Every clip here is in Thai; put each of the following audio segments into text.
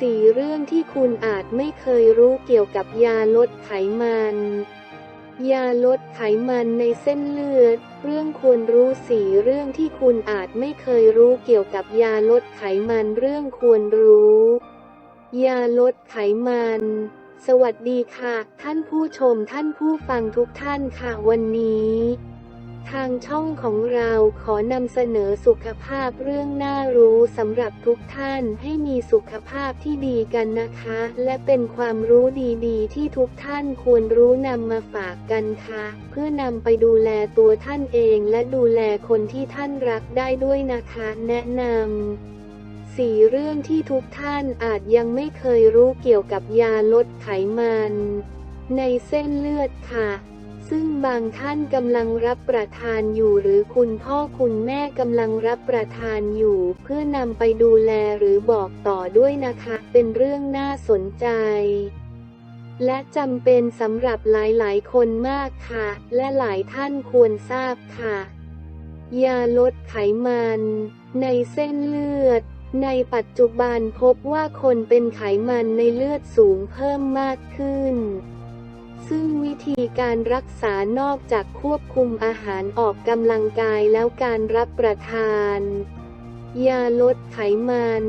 สี่เรื่องที่คุณอาจไม่เคยรู้เกี่ยวกับยาลดไขมัน ยาลดไขมันในเส้นเลือด เรื่องควรรู้สี่เรื่องที่คุณอาจไม่เคยรู้เกี่ยวกับยาลดไขมันเรื่องควรรู้ ยาลดไขมัน สวัสดีค่ะ ท่านผู้ชมท่านผู้ฟังทุกท่านค่ะวันนี้ ทางช่องของเราขอนำเสนอสุขภาพเรื่องน่ารู้สำหรับทุกท่านให้มีสุขภาพที่ดีกันนะคะ และเป็นความรู้ดีๆ ที่ทุกท่านควรรู้นำมาฝากกันค่ะ เพื่อนำไปดูแลตัวท่านเองและดูแลคนที่ท่านรักได้ด้วยนะคะ แนะนำสี่เรื่องที่ทุกท่านอาจยังไม่เคยรู้เกี่ยวกับยาลดไขมัน ในเส้นเลือดค่ะ ซึ่งบางท่านกำลังรับประทานอยู่หรือคุณพ่อคุณแม่กำลังรับประทานอยู่ เพื่อนำไปดูแลหรือบอกต่อด้วยนะคะ เป็นเรื่องน่าสนใจและจำเป็นสำหรับหลายๆ คนมากค่ะ และหลายท่านควรทราบค่ะ ยาลดไขมัน ในเส้นเลือด ในปัจจุบันพบว่าคนเป็นไขมันในเลือดสูงเพิ่มมากขึ้น ซึ่งวิธีการรักษานอกจากควบคุมอาหารออกกำลังกายแล้วการรับประทาน ยาลดไขมัน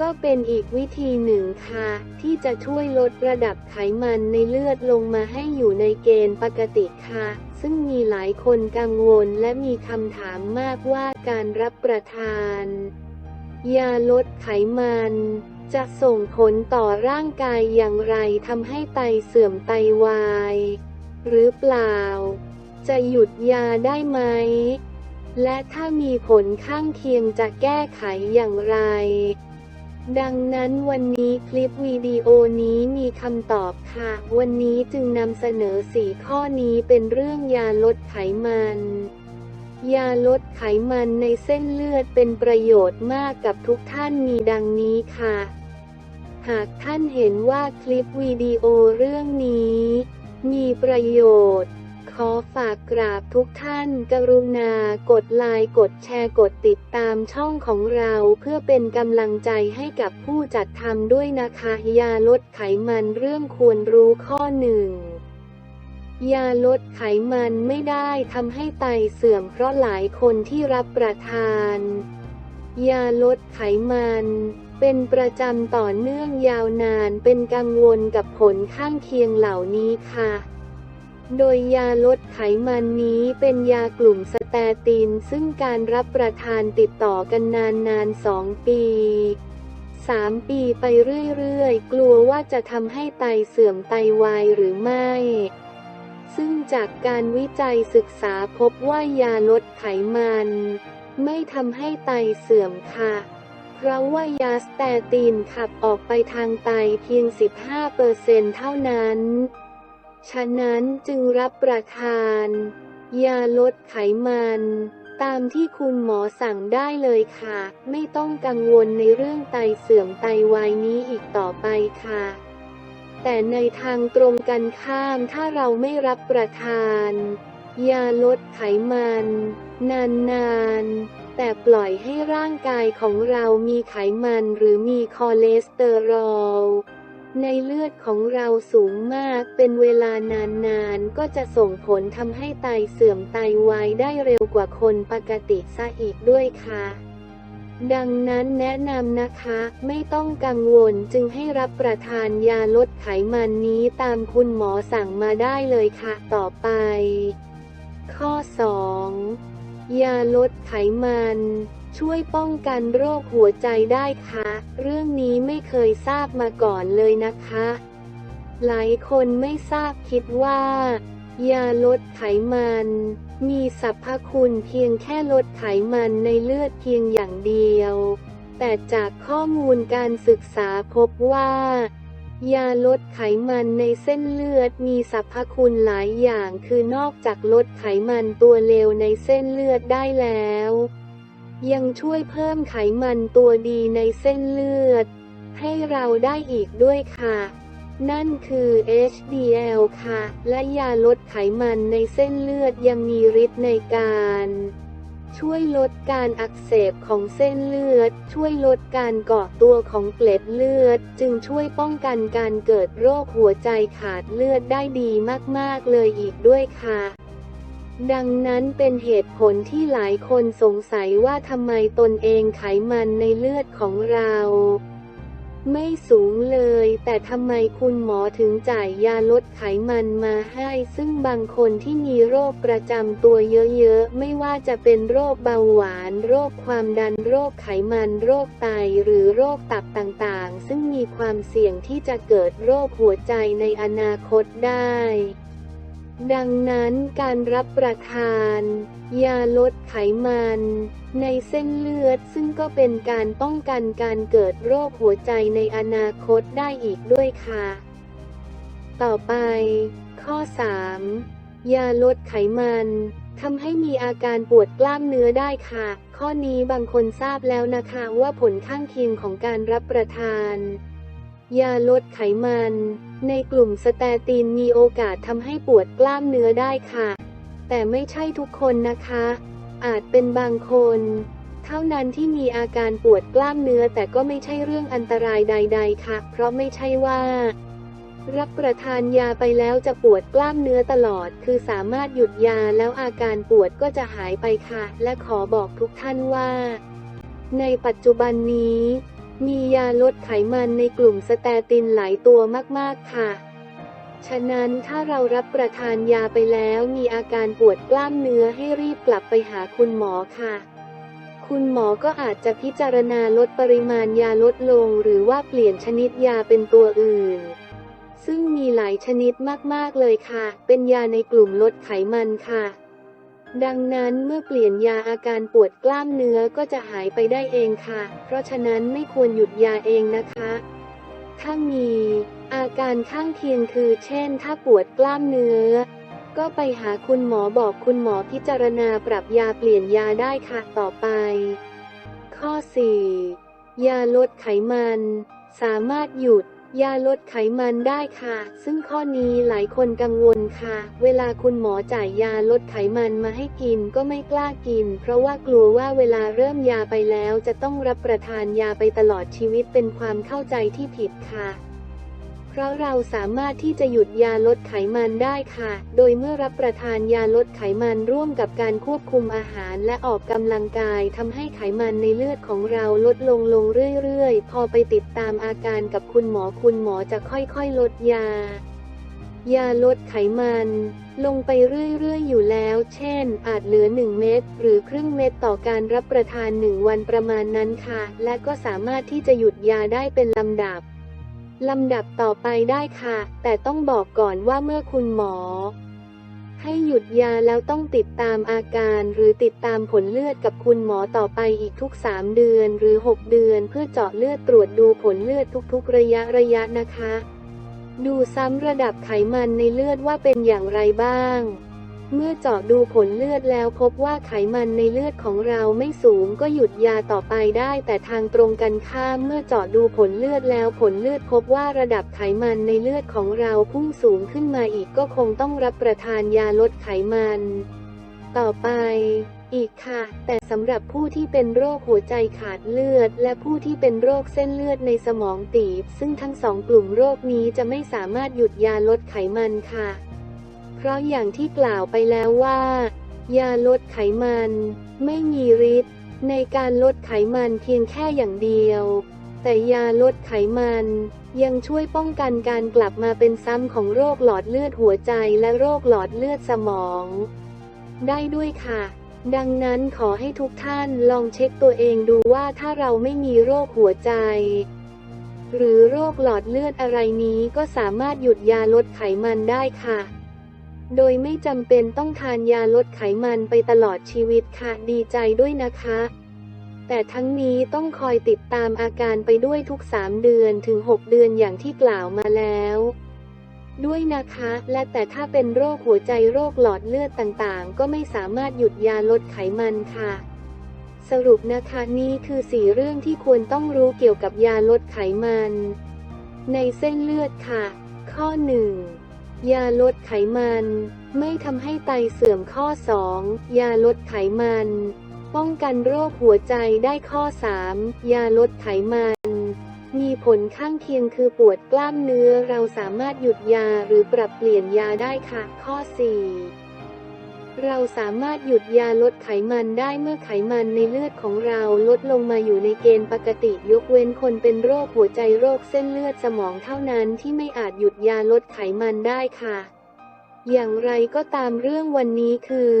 ก็เป็นอีกวิธีหนึ่งค่ะ ที่จะช่วยลดระดับไขมันในเลือดลงมาให้อยู่ในเกณฑ์ปกติค่ะ ซึ่งมีหลายคนกังวลและมีคำถามมากว่าการรับประทาน ยาลดไขมัน จะส่งผลต่อร่างกายอย่างไรทำให้ไตเสื่อมไตวาย หรือเปล่า จะหยุดยาได้ไหม และถ้ามีผลข้างเคียงจะแก้ไขอย่างไร ดังนั้นวันนี้คลิปวิดีโอนี้มีคำตอบค่ะ วันนี้จึงนำเสนอสี่ข้อนี้เป็นเรื่องยาลดไขมันยาลดไขมันในเส้นเลือดเป็นประโยชน์มากกับทุกท่านมีดังนี้ค่ะ หากท่านเห็นว่าคลิปวิดีโอเรื่องนี้ มีประโยชน์ ขอฝากกราบทุกท่านกรุณากดไลค์กดแชร์กดติดตามช่องของเราเพื่อเป็นกำลังใจให้กับผู้จัดทำด้วยนะคะยาลดไขมันเรื่องควรรู้ข้อหนึ่งยาลดไขมันไม่ได้ทำให้ไตเสื่อมเพราะหลายคนที่รับประทาน ยาลดไขมัน เป็นประจำต่อเนื่องยาวนานเป็นกังวลกับผลข้างเคียงเหล่านี้ค่ะ โดยยาลดไขมันนี้เป็นยากลุ่มสเตติน ซึ่งการรับประทานติดต่อกันนานนานสองปีสามปีไปเรื่อยๆ กลัวว่าจะทำให้ไตเสื่อมไตวายหรือไม่ ซึ่งจากการวิจัยศึกษาพบว่ายาลดไขมัน ไม่ทำให้ไตเสื่อมค่ะ เพราะว่ายาสเตตินขับออกไปทางไตเพียง 15%เท่านั้น ฉะนั้นจึงรับประทาน ยาลดไขมัน ตามที่คุณหมอสั่งได้เลยค่ะ ไม่ต้องกังวลในเรื่องไตเสื่อมไตวายนี้อีกต่อไปค่ะ แต่ในทางตรงกันข้ามถ้าเราไม่รับประทาน ยาลดไขมัน นานๆ แต่ปล่อยให้ร่างกายของเรามีไขมันหรือมีคอเลสเตอรอลในเลือดของเราสูงมากเป็นเวลานานๆก็จะส่งผลทำให้ไตเสื่อมไตวายได้เร็วกว่าคนปกติซะอีกด้วยค่ะ ดังนั้นแนะนำนะคะไม่ต้องกังวลจึงให้รับประทานยาลดไขมันนี้ตามคุณหมอสั่งมาได้เลยค่ะต่อไป ข้อ 2. ยาลดไขมัน ช่วยป้องกันโรคหัวใจได้คะ เรื่องนี้ไม่เคยทราบมาก่อนเลยนะคะ หลายคนไม่ทราบคิดว่า ยาลดไขมัน มีสรรพคุณเพียงแค่ลดไขมันในเลือดเพียงอย่างเดียว แต่จากข้อมูลการศึกษาพบว่า ยาลดไขมันในเส้นเลือดมีสรรพคุณหลายอย่างคือนอกจากลดไขมันตัวเลวในเส้นเลือดได้แล้ว ยังช่วยเพิ่มไขมันตัวดีในเส้นเลือด ให้เราได้อีกด้วยค่ะ นั่นคือ HDL ค่ะ และยาลดไขมันในเส้นเลือดยังมีฤทธิ์ในการ ช่วยลดการอักเสบของเส้นเลือด ช่วยลดการเกาะตัวของเกล็ดเลือด จึงช่วยป้องกันการเกิดโรคหัวใจขาดเลือดได้ดีมากๆเลยอีกด้วยค่ะดังนั้นเป็นเหตุผลที่หลายคนสงสัยว่าทำไมตนเองไขมันในเลือดของเรา ไม่สูงเลย แต่ทำไมคุณหมอถึงจ่ายยาลดไขมันมาให้ ซึ่งบางคนที่มีโรคประจำตัวเยอะๆ ไม่ว่าจะเป็นโรคเบาหวาน โรคความดัน โรคไขมัน โรคไต หรือโรคตับต่างๆ ซึ่งมีความเสี่ยงที่จะเกิดโรคหัวใจในอนาคตได้ ดังนั้นการรับประทาน ยาลดไขมัน ในเส้นเลือดซึ่งก็เป็นการป้องกันการเกิดโรคหัวใจในอนาคตได้อีกด้วยค่ะ ต่อไป ข้อ 3 ยาลดไขมันทำให้มีอาการปวดกล้ามเนื้อได้ค่ะ ข้อนี้บางคนทราบแล้วนะคะว่าผลข้างเคียงของการรับประทาน ยาลดไขมัน ในกลุ่มสเตตินมีโอกาสทำให้ปวดกล้ามเนื้อได้ค่ะ แต่ไม่ใช่ทุกคนนะคะ อาจเป็นบางคน เท่านั้นที่มีอาการปวดกล้ามเนื้อแต่ก็ไม่ใช่เรื่องอันตรายใด ๆ ค่ะ เพราะไม่ใช่ว่า รับประทานยาไปแล้วจะปวดกล้ามเนื้อตลอด คือสามารถหยุดยาแล้วอาการปวดก็จะหายไปค่ะ และขอบอกทุกท่านว่า ในปัจจุบันนี้ มียาลดไขมันในกลุ่มสเตตินหลายตัวมาก ๆ ค่ะ ฉะนั้นถ้าเรารับประทานยาไปแล้วมีอาการปวดกล้ามเนื้อให้รีบกลับไปหาคุณหมอค่ะ คุณหมอก็อาจจะพิจารณาลดปริมาณยาลดลง หรือว่าเปลี่ยนชนิดยาเป็นตัวอื่น ซึ่งมีหลายชนิดมาก ๆ เลยค่ะ เป็นยาในกลุ่มลดไขมันค่ะ ดังนั้นเมื่อเปลี่ยนยาอาการปวดกล้ามเนื้อก็จะหายไปได้เองค่ะ เพราะฉะนั้นไม่ควรหยุดยาเองนะคะ ถ้ามี อาการข้างเคียงคือ เช่น ถ้าปวดกล้ามเนื้อ ก็ไปหาคุณหมอบอกคุณหมอพิจารณาปรับยาเปลี่ยนยาได้ค่ะต่อไป ข้อ 4 ยาลดไขมัน สามารถหยุด ยาลดไขมันได้ค่ะ ซึ่งข้อนี้หลายคนกังวลค่ะ เวลาคุณหมอจ่ายยาลดไขมันมาให้กินก็ไม่กล้ากิน เพราะว่ากลัวว่าเวลาเริ่มยาไปแล้วจะต้องรับประทานยาไปตลอดชีวิตเป็นความเข้าใจที่ผิดค่ะ เพราะเราสามารถที่จะหยุดยาลดไขมันได้ค่ะ โดยเมื่อรับประทานยาลดไขมันร่วมกับการควบคุมอาหารและออกกำลังกายทำให้ไขมันในเลือดของเราลดลงลงเรื่อยๆ พอไปติดตามอาการกับคุณหมอคุณหมอจะค่อยๆ ลดยา ยาลดไขมันลงไปเรื่อยๆ อยู่แล้ว เช่น อาจเหลือ 1 เม็ดหรือครึ่งเม็ดต่อการรับประทาน 1 วันประมาณนั้นค่ะ และก็สามารถที่จะหยุดยาได้เป็นลำดับ ลำดับต่อไปได้ค่ะ แต่ต้องบอกก่อนว่าเมื่อคุณหมอ ให้หยุดยาแล้วต้องติดตามอาการหรือติดตามผลเลือดกับคุณหมอต่อไปอีกทุก 3 เดือนหรือ 6 เดือนเพื่อเจาะเลือดตรวจดูผลเลือดทุกๆ ระยะระยะนะคะ ดูซ้ำระดับไขมันในเลือดว่าเป็นอย่างไรบ้าง เมื่อเจาะดูผลเลือดแล้วพบว่าไขมันในเลือดของเราไม่สูงก็หยุดยาต่อไปได้ แต่ทางตรงกันข้ามเมื่อเจาะดูผลเลือดแล้วผลเลือดพบว่าระดับไขมันในเลือดของเราพุ่งสูงขึ้นมาอีกก็คงต้องรับประทานยาลดไขมัน ต่อไปอีกค่ะ แต่สำหรับผู้ที่เป็นโรคหัวใจขาดเลือด และผู้ที่เป็นโรคเส้นเลือดในสมองตีบ ซึ่งทั้งสองกลุ่มโรคนี้จะไม่สามารถหยุดยาลดไขมันค่ะ เพราะอย่างที่กล่าวไปแล้วว่า ยาลดไขมัน ไม่มีฤทธิ์ในการลดไขมันเพียงแค่อย่างเดียว แต่ยาลดไขมันยังช่วยป้องกันการกลับมาเป็นซ้ำของโรคหลอดเลือดหัวใจและโรคหลอดเลือดสมอง ได้ด้วยค่ะ ดังนั้นขอให้ทุกท่านลองเช็คตัวเองดูว่าถ้าเราไม่มีโรคหัวใจ หรือโรคหลอดเลือดอะไรนี้ก็สามารถหยุดยาลดไขมันได้ค่ะ โดยไม่จำเป็นต้องทานยาลดไขมันไปตลอดชีวิตค่ะดีใจด้วยนะคะ แต่ทั้งนี้ต้องคอยติดตามอาการไปด้วยทุก 3 เดือนถึง 6 เดือนอย่างที่กล่าวมาแล้ว ด้วยนะคะ และแต่ถ้าเป็นโรคหัวใจโรคหลอดเลือดต่างๆ ก็ไม่สามารถหยุดยาลดไขมันค่ะสรุปนะคะนี่คือสี่เรื่องที่ควรต้องรู้เกี่ยวกับยาลดไขมัน ในเส้นเลือดค่ะ ข้อ1 ยาลดไขมัน ไม่ทำให้ไตเสื่อมข้อ 2 ยาลดไขมัน ป้องกันโรคหัวใจได้ข้อ 3 ยาลดไขมัน มีผลข้างเคียงคือปวดกล้ามเนื้อเราสามารถหยุดยาหรือปรับเปลี่ยนยาได้ค่ะ ข้อ 4 เราสามารถหยุดยาลดไขมันได้เมื่อไขมันในเลือดของเราลดลงมาอยู่ในเกณฑ์ปกติยกเว้นคนเป็นโรคหัวใจโรคเส้นเลือดสมองเท่านั้นที่ไม่อาจหยุดยาลดไขมันได้ค่ะ อย่างไรก็ตามเรื่องวันนี้คือ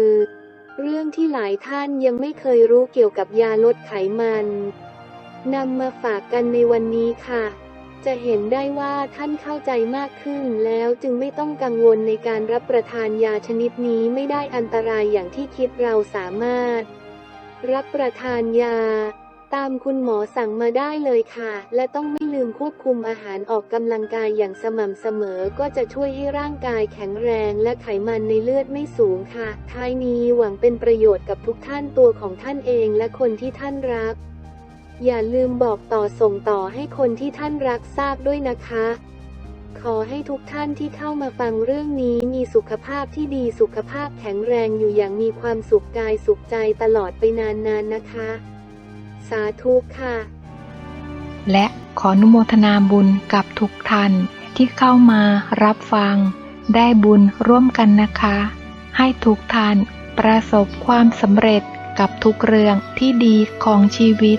เรื่องที่หลายท่านยังไม่เคยรู้เกี่ยวกับยาลดไขมันนำมาฝากกันในวันนี้ค่ะ จะเห็นได้ว่าท่านเข้าใจมากขึ้นแล้วจึงไม่ต้องกังวลในการรับประทานยาชนิดนี้ไม่ได้อันตรายอย่างที่คิดเราสามารถ รับประทานยา ตามคุณหมอสั่งมาได้เลยค่ะ และต้องไม่ลืมควบคุมอาหารออกกำลังกายอย่างสม่ำเสมอก็จะช่วยให้ร่างกายแข็งแรงและไขมันในเลือดไม่สูงค่ะ ท้ายนี้หวังเป็นประโยชน์กับทุกท่านตัวของท่านเองและคนที่ท่านรัก อย่าลืมบอกต่อส่งต่อให้คนที่ท่านรักทราบด้วยนะคะ ขอให้ทุกท่านที่เข้ามาฟังเรื่องนี้มีสุขภาพที่ดีสุขภาพแข็งแรงอยู่อย่างมีความสุขกายสุขใจตลอดไปนานๆนะคะ สาธุค่ะ และขออนุโมทนาบุญกับทุกท่านที่เข้ามารับฟัง ได้บุญร่วมกันนะคะ ให้ทุกท่านประสบความสำเร็จกับทุกเรื่องที่ดีของชีวิต